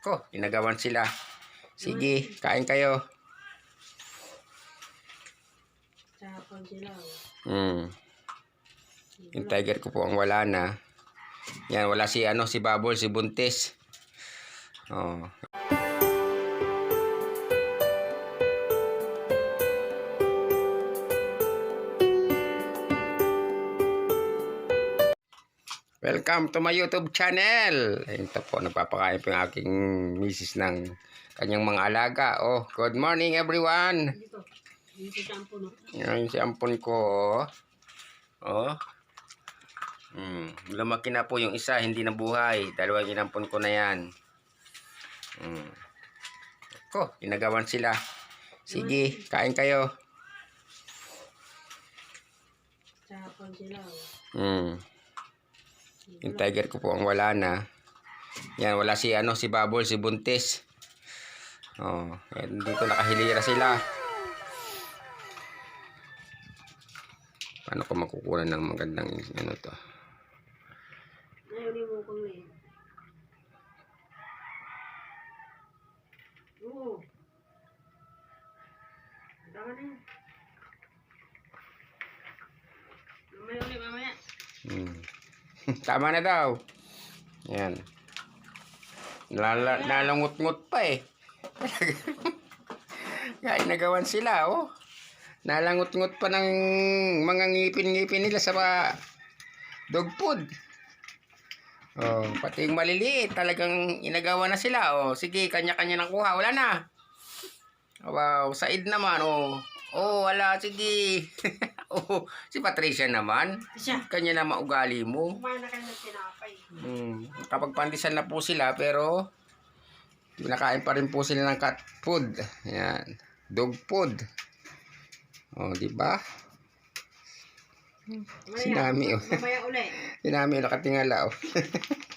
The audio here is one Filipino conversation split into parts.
Ko, inagawan sila. Sige, kain kayo. Hmm. Yung tiger ko po ang wala na. Yan, wala si ano, si Babol, si Buntis. Oh. Welcome to my YouTube channel. Ito po, nagpapakain po yung aking misis ng kanyang mga alaga. Oh, good morning everyone. Yan si ampon ko. Oh. oh. Hmm. Lumaki na po yung isa, hindi na buhay. Dalawang inampon ko na yan. Hmm. Ko, inagawan sila. Sige, kain kayo. Hmm. Yung tiger ko po ang wala na. Yan, wala si ano, si Babol, si Buntis. Oh, yan, dito nakahilira sila. Paano ko makukuha ng magandang ano to? Ayaw mo kong eh. Oo. Tama na yan. Mamaya ulit, mamaya. Hmm. Tama na daw. Yan. Lala, nalangut-ngut pa eh. Kaya nagawan sila, oh. Nalangut-ngut pa ng mga ngipin-ngipin nila sa dog food. Oh, pati yung maliliit, talagang inagawa na sila. Oh, sige, kanya-kanya nang kuha. Wala na. Wow, Said naman, oh. Oh, wala, sige. oh, si Patricia naman. Siya. Kanya na maugali mo. Kumain na kayo ng tinapay. Hmm. Kapag pandisan na po sila, pero kinakain pa rin po sila ng cat food. Yan. Dog food. O, di ba? Sinami, oh. Mamaya ulit. Sinami, nakatingala, oh.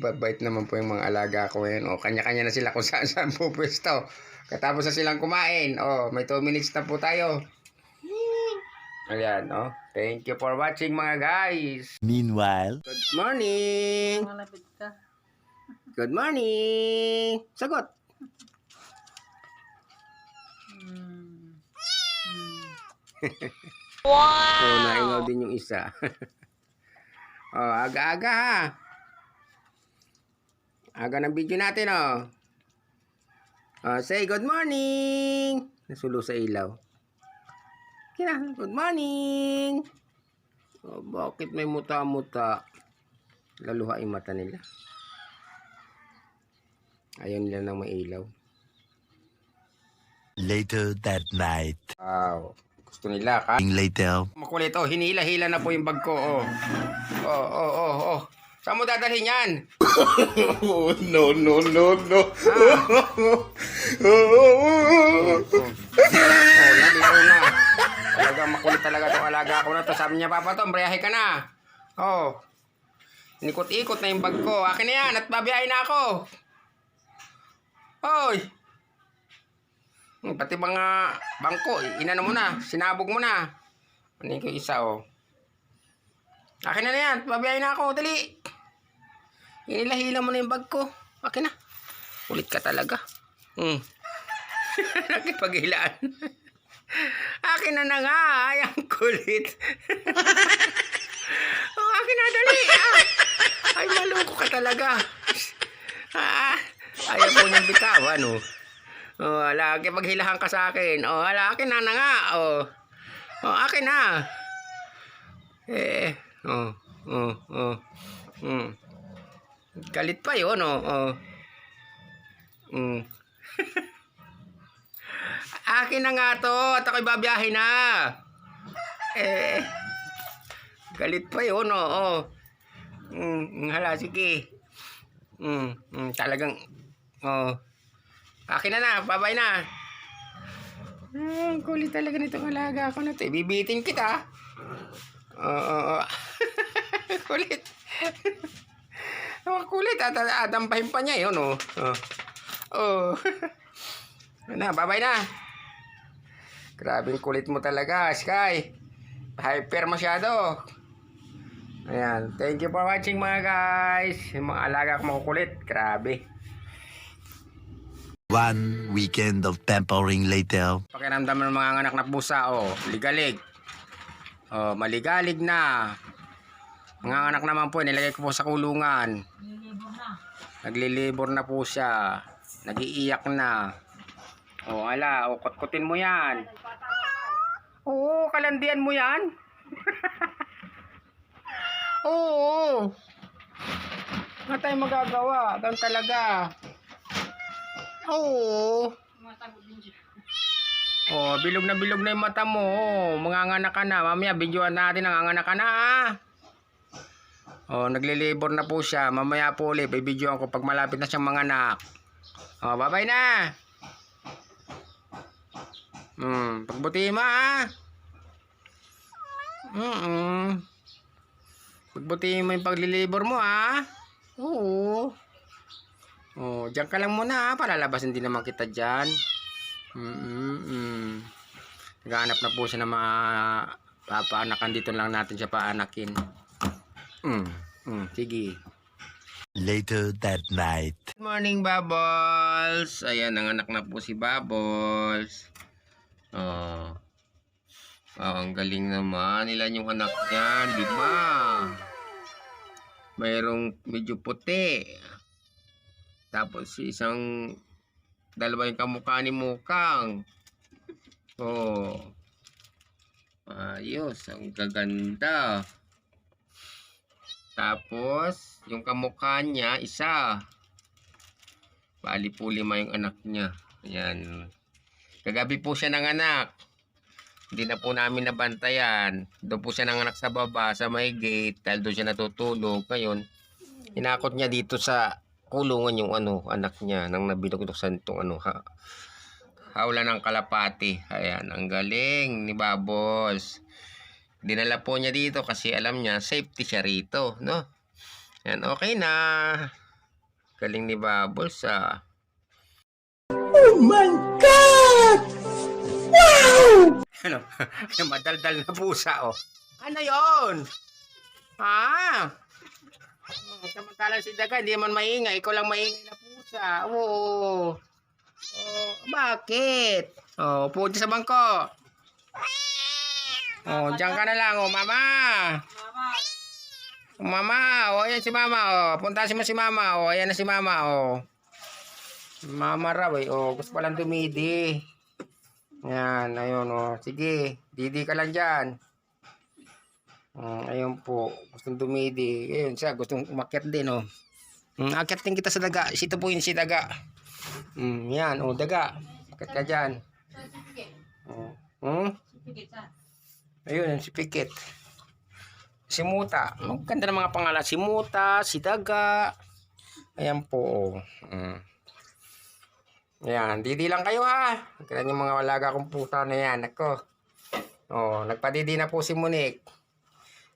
Babait naman po yung mga alaga ko yan. O, kanya-kanya na sila kung saan saan po pwesto. Katapos na silang kumain. O, may 2 minutes na po tayo. Ayan, oh. Thank you for watching mga guys. Meanwhile, Good morning. Malapit ka. Good morning! Sagot! wow! Oh, naingaw din yung isa. oh, aga-aga ha. Aga ng video natin oh. Oh, say good morning! Nasulo sa ilaw. Kina, good morning! Oh, bakit may muta-muta? Laluha yung mata nila. Ayaw nila ng mailaw. later that night. Wow. Gusto nila, ka? Later, Makulit, oh. Hinila-hila na po yung bag ko, oh. Oh, oh, oh, oh. Saan mo dadalhin yan? Oh, no, no, no, no. Oh, yan, biro na. Talaga makulit talaga itong alaga ko na to. Sabi niya, Papa Tom, breyahe ka na. Oh. Nikot-ikot na yung bag ko. Akin na yan at babiyahe na ako. Hoy! Hmm, Pati mga bangko, inano mo na, sinabog mo na. Ano yung isa, oh. Akin na na yan, babiyahe na ako, dali. Hinila-hila mo na yung bag ko. Akin na. Kulit ka talaga. Hmm. Nakipaghilaan. Akin na na nga. Ay, ang kulit. oh, akin na, dali. Ah. Ay, malungko ka talaga. Ah, ayaw ko niyang bitawan, oh. Oh, lagi paghilahan ka sa akin. Oh, ala, akin na na nga. Oh. Oh, akin na. Eh, oh, oh, oh. Hmm. Galit pa yun, oh. oh. Mm. Akin na nga to at ako'y babiyahe na. Eh, galit pa yun, oh. oh. Mm, hala, sige. Mm, mm, talagang, oh. Akin na na, babay na. Ah, ang kulit talaga nitong alaga ko na to. Ibibitin kita. Oo, oo, oo. kulit. Ang kulit. At, adampahin pa niya yun, oh. Oh. oh. na, babay na. Grabe kulit mo talaga, Sky. Hyper masyado. Ayan. Thank you for watching mga guys. Yung mga alaga ko makukulit. Grabe. One weekend of pampering later. Pakiramdam ng mga anak na pusa, oh, ligalig. Oh, maligalig na. Mga anak naman po, nilagay ko po sa kulungan. Naglilibor na po siya. Nagiiyak na. Oh, ala, oh, kutkutin mo yan. Oo, kalandian mo yan. Oo. Nga tayo magagawa. Ganun talaga. Oo. Oh, bilog na bilog na yung mata mo. Oh, manganganak ka na. Mamaya, videoan natin ang nanganganak ka na. ah. Oh, naglilibor na po siya. Mamaya po ulit, bibidyoan ko pag malapit na siyang manganak. Oh, bye-bye na. Hmm, pagbutihin mo ah. Mm Pagbutihin mo yung paglilibor mo ah. Oo. Oh, diyan ka lang muna ah. Palalabasin din naman kita diyan. Mm-mm. Naghahanap na po siya ng mga papaanakan. Dito lang natin siya paanakin. Mm. Mm. Sige. Later that night. Good morning, Bubbles. Ayan, nanganak na po si Bubbles. Oh. Oh, ang galing naman. Ilan yung anak niyan? Lima. Mayroong medyo puti. Tapos isang dalawa yung kamukha ni Mukang. Oh. Ayos, ang gaganda. Tapos, yung kamukha niya, isa. Bali po lima yung anak niya. Ayan. Kagabi po siya ng anak. Hindi na po namin nabantayan. Doon po siya nanganak sa baba, sa may gate. Dahil doon siya natutulog. Ngayon, inakot niya dito sa kulungan yung ano, anak niya. Nang sa itong ano, ha, hawla ng kalapati. Ayan, ang galing ni Babos. Dinala po niya dito kasi alam niya, safety siya rito, no? Yan, okay na. Galing ni Bubbles, ah. Oh my God! Wow! Ano? Madaldal na pusa, oh. Ano yon? Ha? Hmm, Samantalang si Daga, hindi man maingay. Ikaw lang maingay na pusa. Oo. Oh, bakit? Oh, dyan sa bangko. Oh, diyan ka na lang, oh, mama. Mama, oh, ayan si mama, oh. Puntasin mo si mama, oh. Ayan na si mama, oh. Mama raw, eh. Oh, gusto palang dumidi. Yan, ayun, oh. Sige, didi ka lang dyan. Mm, ayun po, gustong dumidi. Ayun siya, gustong umakyat din, oh. Mm, akyat din kita sa daga. Sito po yun si daga. Mm, yan, oh, daga. Akyat ka dyan. Oh. Hmm? Ayun, si Pikit. Si Muta. Ang ganda ng mga pangalan. Si Muta, si Daga. Ayan po. oh. Mm. Ayan, didi lang kayo ha. Kaya yung mga walaga kong puta na yan. Ako. Oh, nagpadidi na po si Monique.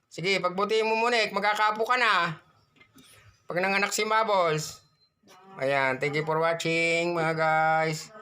Sige, pagbutihin mo Monique, magkakapo ka na. Pag nanganak si Bubbles. Ayan, thank you for watching mga guys.